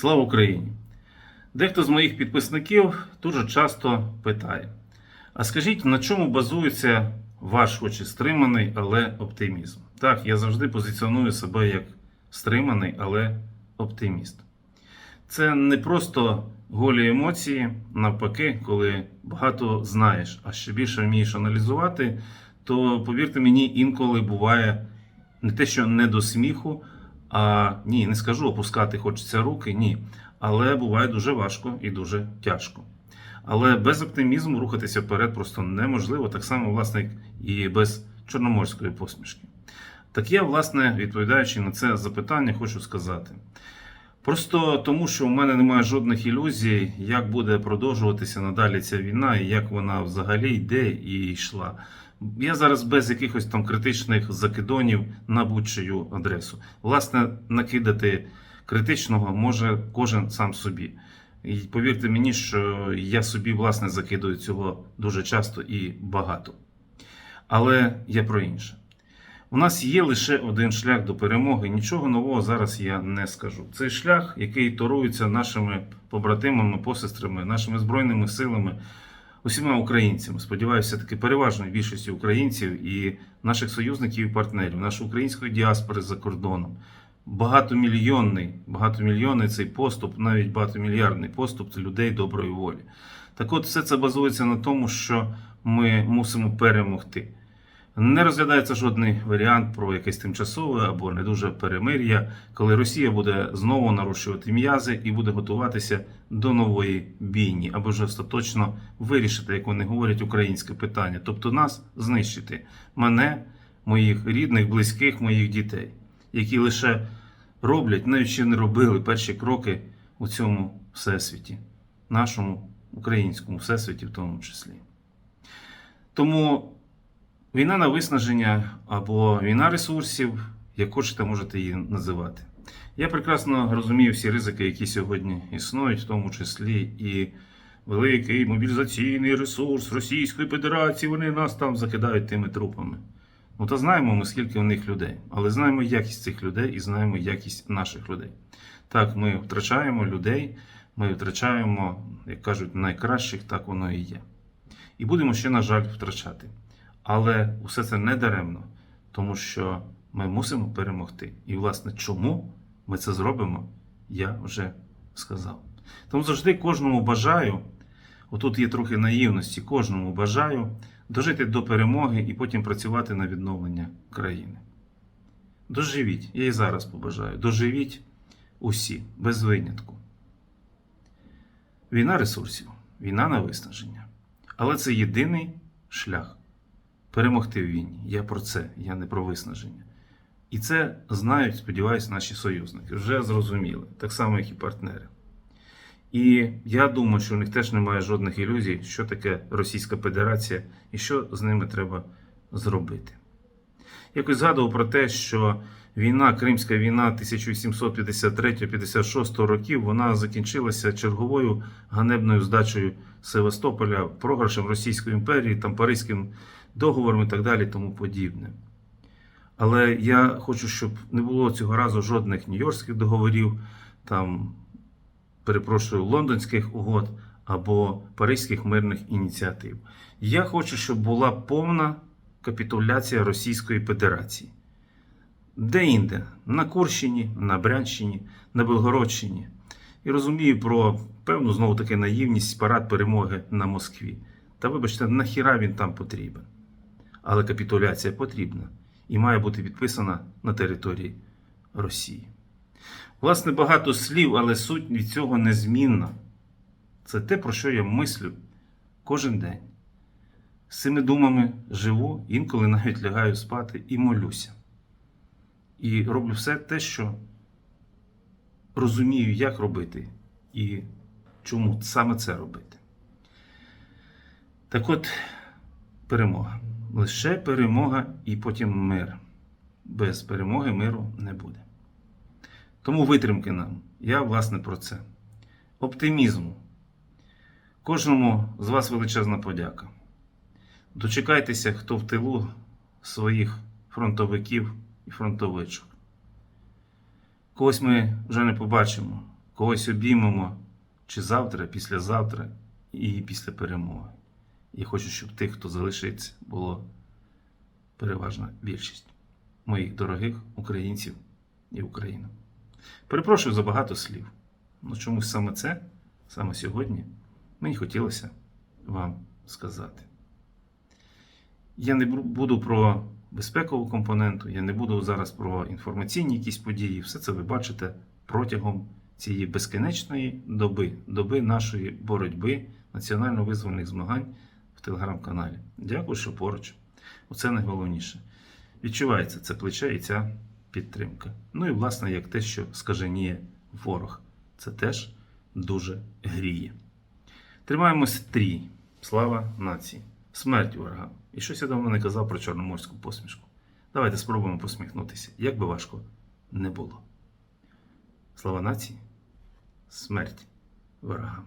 Слава Україні! Дехто з моїх підписників дуже часто питає: а скажіть, на чому базується ваш хоч і стриманий, але оптимізм? Так, я завжди позиціоную себе як стриманий, але оптиміст. Це не просто голі емоції, навпаки, коли багато знаєш, а ще більше вмієш аналізувати, то повірте мені, інколи буває не те, що не до сміху, а ні, не скажу опускати хочеться руки, ні. Але буває дуже важко і дуже тяжко. Але без оптимізму рухатися вперед просто неможливо, так само, власне, і без чорноморської посмішки. Так я, власне, відповідаючи на це запитання, хочу сказати. Просто тому, що в мене немає жодних ілюзій, як буде продовжуватися надалі ця війна і як вона взагалі йде і йшла. Я зараз без якихось там критичних закидонів на будь-чию адресу. Власне, накидати критичного може кожен сам собі. І повірте мені, що я собі власне закидую цього дуже часто і багато. Але я про інше. У нас є лише один шлях до перемоги. Нічого нового зараз я не скажу. Цей шлях, який торується нашими побратимами, посестрами, нашими збройними силами, усіма українцями. Сподіваюся, таки переважною більшістю українців і наших союзників і партнерів, нашої української діаспори за кордоном. Багатомільйонний, багатомільйонний цей поступ, навіть багатомільярдний поступ людей доброї волі. Так от, все це базується на тому, що ми мусимо перемогти. Не розглядається жодний варіант про якесь тимчасове або не дуже перемир'я, коли Росія буде знову нарощувати м'язи і буде готуватися до нової бійні, аби вже остаточно вирішити, як вони говорять, українське питання, тобто нас знищити, мене, моїх рідних, близьких, моїх дітей, які лише роблять, навіть ще не робили перші кроки у цьому всесвіті, нашому українському всесвіті, в тому числі. Тому. Війна на виснаження або війна ресурсів, як хочете, можете її називати. Я прекрасно розумію всі ризики, які сьогодні існують, в тому числі і великий мобілізаційний ресурс Російської Федерації. Вони нас там закидають тими трупами. Ну та знаємо ми, скільки у них людей, але знаємо якість цих людей і знаємо якість наших людей. Так, ми втрачаємо людей, ми втрачаємо, як кажуть, найкращих, так воно і є. І будемо ще, на жаль, втрачати. Але усе це не даремно, тому що ми мусимо перемогти. І, власне, чому ми це зробимо, я вже сказав. Тому завжди кожному бажаю, отут є трохи наївності, кожному бажаю дожити до перемоги і потім працювати на відновлення країни. Доживіть, я і зараз побажаю, доживіть усі, без винятку. Війна ресурсів, війна на виснаження. Але це єдиний шлях перемогти в війні. Я про це, я не про виснаження. І це знають, сподіваюся, наші союзники. Вже зрозуміли, так само, як і партнери. І я думаю, що у них теж немає жодних ілюзій, що таке Російська Федерація і що з ними треба зробити. Якось згадував про те, що війна, Кримська війна 1753-56 років, вона закінчилася черговою ганебною здачею Севастополя, програшем Російської імперії, там Паризьким договором і так далі, тому подібне. Але я хочу, щоб не було цього разу жодних нью-йоркських договорів, там, перепрошую, лондонських угод або паризьких мирних ініціатив. Я хочу, щоб була повна капітуляція Російської Федерації. Де-інде, на Курщині, на Брянщині, на Белгородщині. І розумію про певну знову таки наївність парад перемоги на Москві. Та вибачте, нахіра він там потрібен. Але капітуляція потрібна і має бути підписана на території Росії. Власне, багато слів, але суть від цього незмінна. Це те, про що я мислю кожен день. З цими думами живу, інколи навіть лягаю спати і молюся. І роблю все те, що розумію, як робити і чому саме це робити. Так от, перемога. Лише перемога і потім мир. Без перемоги миру не буде. Тому витримки нам. Я, власне, про це. Оптимізму. Кожному з вас величезна подяка. Дочекайтеся, хто в тилу своїх фронтовиків і фронтовичок. Когось ми вже не побачимо, когось обіймемо чи завтра, післязавтра і після перемоги. Я хочу, щоб тих, хто залишиться, було переважна більшість моїх дорогих українців і України. Перепрошую за багато слів. Ну чомусь саме це, саме сьогодні, мені хотілося вам сказати. Я не буду про безпекову компоненту, я не буду зараз про інформаційні якісь події. Все це ви бачите протягом цієї безкінечної доби, доби нашої боротьби, національно-визвольних змагань в телеграм-каналі. Дякую, що поруч. Оце найголовніше. Відчувається це плече і ця підтримка. Ну і, власне, як те, що скаженіє ворог. Це теж дуже гріє. Тримаємось трій. Слава нації. Смерть ворогам. І щось я давно не казав про чорноморську посмішку. Давайте спробуємо посміхнутися, як би важко не було. Слава нації, смерть ворогам.